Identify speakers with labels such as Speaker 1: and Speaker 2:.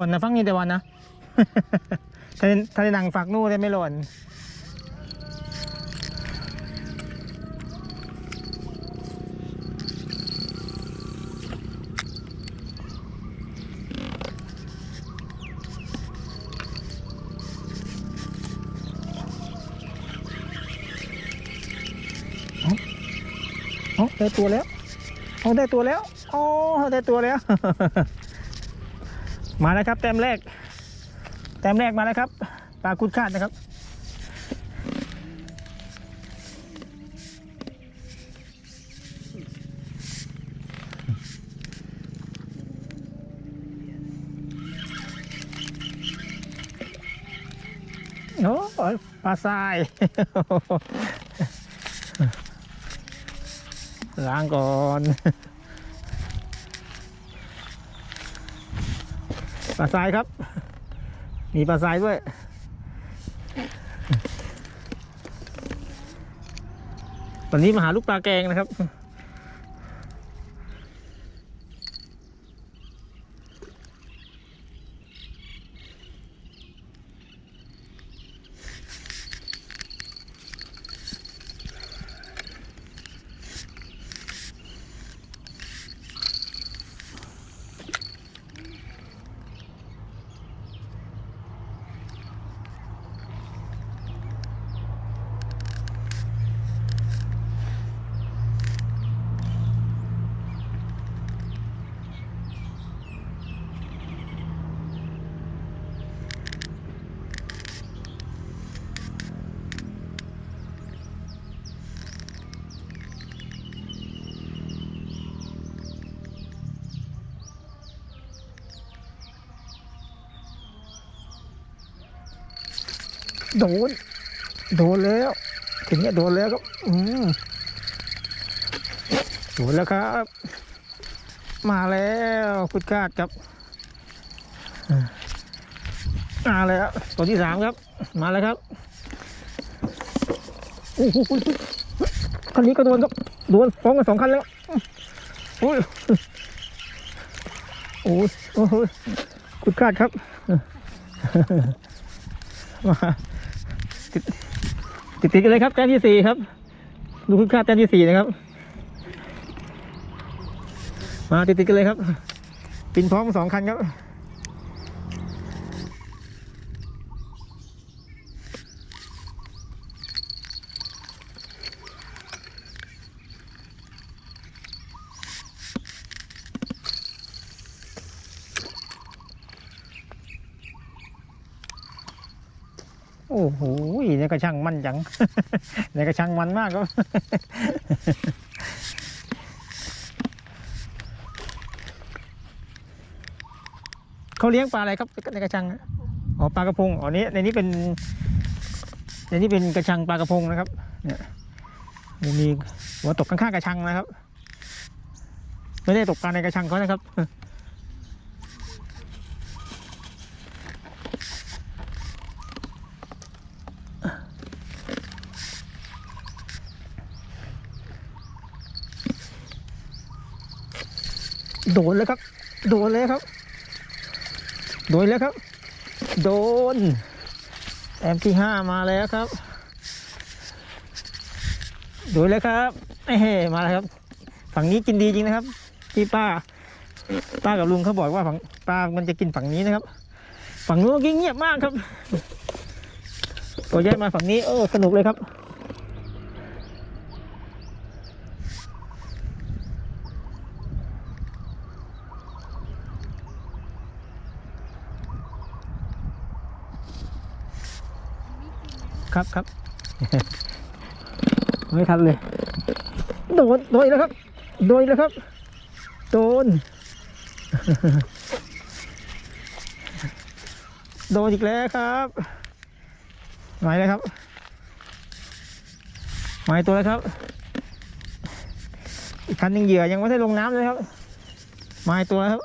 Speaker 1: ล่นนะฟังนี่แต่วันนะทะเลทะเลหนังฝักนู่นได้ไม่หล่น เอาได้ตัวแล้ว เอาได้ตัวแล้ว โอ้ได้ตัวแล้ว มาแล้วครับ แต้มแรก แต้มแรกมาแล้วครับปลาคุดคาดนะครับ โอ้ปลาทราย ล้างก่อน ปลาทรายครับ มีปลาทรายด้วย วันนี้มาหาลูกปลาแกงนะครับ โดน โดนแล้ว ถึงเนี้ยโดนแล้วครับอืมโดนแล้วครับ มาแล้วพุดคาดครับ มาแล้วตัวที่สามครับ มาแล้วครับโอ้โหคันนี้ก็โดนครับ โดนฟ้องกันสองคันแล้วโอ้ยโอ้ยโอ้ยพุดคาดครับ มา ติดติดกันเลยครับแต้มที่สี่ครับ ดูคุณค่าแต้มที่สี่นะครับ มาติดติดกันเลยครับ ปินพร้อมสองคันครับ โอ้โหในกระชังมันจังในกระชังมันมากครับเขาเลี้ยงปลาอะไรครับในกระชังอ๋อปลากระพงอ๋อนี้ในนี้เป็นในนี้เป็นกระชังปลากระพงนะครับ เนี่ยมีหัวตกข้างๆกระชังนะครับ ไม่ได้ตกปลาในกระชังเขานะครับ โดนแล้วครับ โดนแล้วครับ โดนแล้วครับ โดนแต้มที่ห้ามาแล้วครับ โดนแล้วครับเอ้มาแล้วครับ ฝั่งนี้กินดีจริงนะครับที่ป้า ป้ากับลุงเขาบอกว่าฝั่งป้ามันจะกินฝั่งนี้นะครับ ฝั่งนู้นเมื่อกี้เงียบมากครับตัวย้ายมาฝั่งนี้เออสนุกเลยครับ ครับครับไม่ทันเลย โดนโดนแล้วครับ โดนแล้วครับ โดน โดนอีกแล้วครับหมายเลยครับหมายตัวแล้วครับ อีกคันหนึ่งเหยื่อยังไม่ได้ลงน้ำเลยครับหมายตัวแล้วครับ